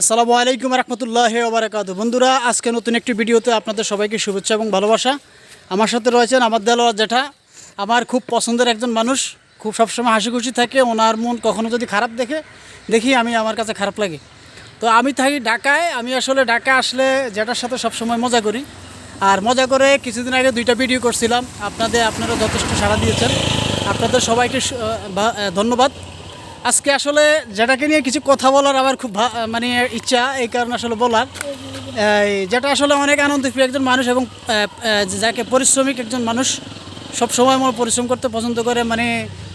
আসসালামু আলাইকুম রহমতুল্লাহ ওবরাকাত বন্ধুরা, আজকে নতুন একটি ভিডিওতে আপনাদের সবাইকে শুভেচ্ছা এবং ভালোবাসা। আমার সাথে রয়েছেন আমার দেলোয়ার জেঠা। আমার খুব পছন্দের একজন মানুষ, খুব সবসময় হাসি খুশি থাকে, ওনার মন কখনো যদি খারাপ দেখে, দেখি আমি আমার কাছে খারাপ লাগে। তো আমি থাকি ঢাকায়, আমি আসলে ঢাকায় আসলে জেঠার সাথে সবসময় মজা করি। আর মজা করে কিছুদিন আগে দুইটা ভিডিও করছিলাম। আপনাদের, আপনারা যথেষ্ট সাড়া দিয়েছেন। আপনাদের সবাইকে ধন্যবাদ। আজকে আসলে যেটাকে নিয়ে কিছু কথা বলার আমার খুব মানে ইচ্ছা, এই কারণে আসলে বলার। যেটা আসলে অনেক আনন্দ আনন্দপ্রিয় একজন মানুষ এবং যাকে পরিশ্রমিক একজন মানুষ সব সময় মনে পরিশ্রম করতে পছন্দ করে মানে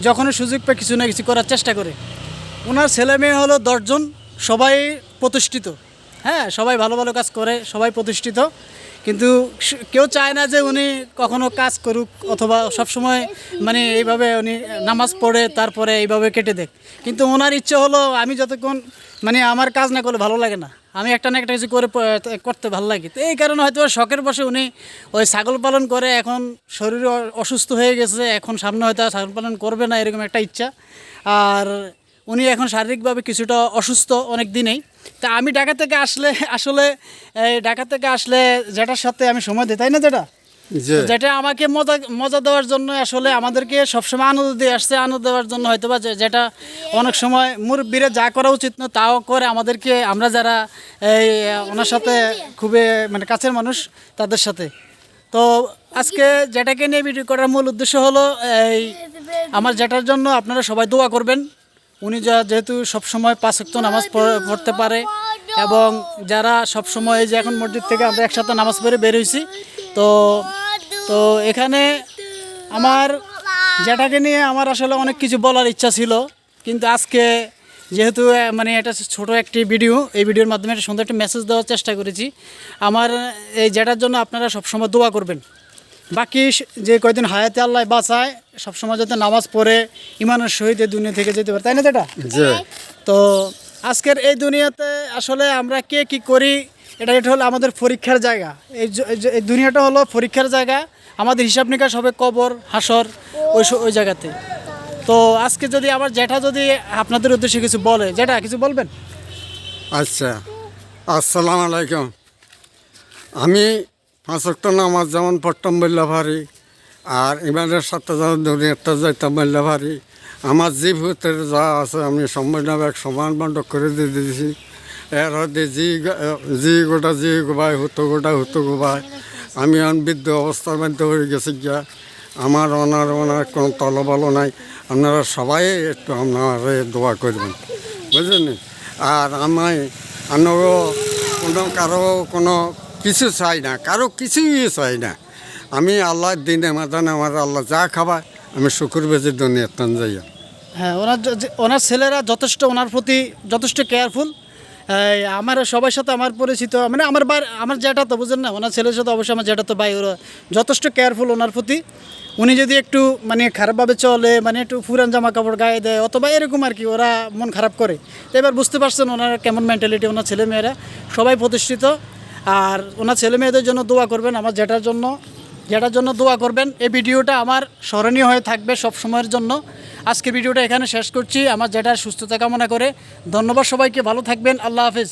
যখনই সুযোগ পায় কিছু না কিছু করার চেষ্টা করে। ওনার ছেলে মেয়ে হলো দশজন, সবাই প্রতিষ্ঠিত। হ্যাঁ সবাই ভালো ভালো কাজ করে, সবাই প্রতিষ্ঠিত। কিন্তু কেউ চায় না যে উনি কখনো কাজ করুক অথবা সবসময় মানে এইভাবে উনি নামাজ পড়ে, তারপরে এইভাবে কেটে দেখ কিন্তু ওনার ইচ্ছে হলো আমি যতক্ষণ মানে আমার কাজ না করলে ভালো লাগে না। আমি একটা না একটা কিছু করে করতে ভালো লাগে। তো এই কারণে হয়তো শখের বসে উনি ওই ছাগল পালন করে, এখন শরীর অসুস্থ হয়ে গেছে, এখন সামনে হয়তো ছাগল পালন করবে না, এরকম একটা ইচ্ছা। আর উনি এখন শারীরিকভাবে কিছুটা অসুস্থ অনেক দিনেই। তা আমি ঢাকা থেকে আসলে আসলে এই ঢাকা থেকে আসলে যেটার সাথে আমি সময় দিই তাই না যেটা যেটা আমাকে মজা মজা দেওয়ার জন্য আসলে আমাদেরকে সবসময় আনন্দ দিয়ে আসছে আনন্দ দেওয়ার জন্য হয়তো বা যেটা অনেক সময় মুরব্বীরা যা করা উচিত না তাও করে আমাদেরকে আমরা যারা এই ওনার সাথে খুবই মানে কাছের মানুষ তাদের সাথে। তো আজকে যেটাকে নিয়ে ভিডিও করার মূল উদ্দেশ্য হলো এই আমার যেটার জন্য আপনারা সবাই দোয়া করবেন। উনি যা যেহেতু সবসময় পাঁচ ওয়াক্ত নামাজ পড়- পড়তে পারে এবং যারা সবসময় এই যে এখন মসজিদ থেকে আমরা একসাথে নামাজ পড়ে বের হয়েছি, তো তো এখানে আমার যেটাকে নিয়ে আমার আসলে অনেক কিছু বলার ইচ্ছা ছিল, কিন্তু আজকে যেহেতু মানে এটা ছোট একটি ভিডিও, এই ভিডিওর মাধ্যমে একটা সুন্দর একটা মেসেজ দেওয়ার চেষ্টা করেছি। আমার এই যেটার জন্য আপনারা সবসময় দোয়া করবেন। বাকি যে কয়দিন হায়াতে আল্লাহ বাঁচায় সবসময় যাতে নামাজ পড়ে ইমানের সহিত এই দুনিয়া থেকে যেতে পারে। তাই না যেটা তো আজকের এই দুনিয়াতে আসলে আমরা কে কি করি এটা এটা হলো আমাদের পরীক্ষার জায়গা। এই এই দুনিয়াটা হলো পরীক্ষার জায়গা। আমাদের হিসাব নিকাশ হবে কবর হাসর ওই ওই জায়গাতে। তো আজকে যদি আমার জ্যাঠা যদি আপনাদের উদ্দেশ্যে কিছু বলে জ্যাঠা কিছু বলবেন? আচ্ছা। আসসালামু আলাইকুম। আমি পাঁচ ওয়াক্ত নামাজ যেমন পড়তাম বললে পারি আর ইমানের সাথে যেমন দুনিয়াটা যাইতাম বললে পারি আমার জীব হতে যা আছে, আমি সম্পূর্ণভাবে সমান বন্ধ করে দিয়ে দিয়েছি। এর হতে জি জি গোটা জি গোবাই হতো গোটা হতো গোবাই আমি এখন বৃদ্ধ অবস্থার মধ্যে হয়ে গেছি গিয়া। আমার ওনার ওনার কোনো তলবল নাই। আপনারা সবাই একটু আপনারা দোয়া করবেন। বুঝলেন? আর আমায় আনারও কোনো, কারও কোনো কিছু চাই না, কারও কিছুই চাই না। আমি আল্লাহর দিনে মাদান আমার আল্লাহ যা খাবার আমি শুকুর বেজে দুনিয়াতন যাইয়া হ্যাঁ ওনার ওনার ছেলেরা যথেষ্ট ওনার প্রতি যথেষ্ট কেয়ারফুল আমার সবার সাথে আমার পরিচিত মানে আমার বার আমার জ্যাঠা তো বুঝেন না? ওনার ছেলের সাথে অবশ্যই আমার জ্যাঠা তো ভাই, ওরা যথেষ্ট কেয়ারফুল ওনার প্রতি। উনি যদি একটু মানে খারাপভাবে চলে মানে একটু ফুরান জামা কাপড় গায়ে দেয়, অথবা এরকম আর কি, ওরা মন খারাপ করে। তো এবার বুঝতে পারছেন ওনার কেমন মেন্টালিটি ওনার ছেলে মেয়েরা সবাই প্রতিষ্ঠিত। আর ওনার ছেলে মেয়েদের জন্য দোয়া করবেন আমার জেঠার জন্য। যেটার জন্য দোয়া করবেন। এই ভিডিওটা আমার স্মরণীয় হয়ে থাকবে সব সময়ের জন্য। আজকে ভিডিওটা এখানে শেষ করছি। আমার জেঠার সুস্থতা কামনা করে। ধন্যবাদ সবাইকে। ভালো থাকবেন। আল্লাহ হাফিজ।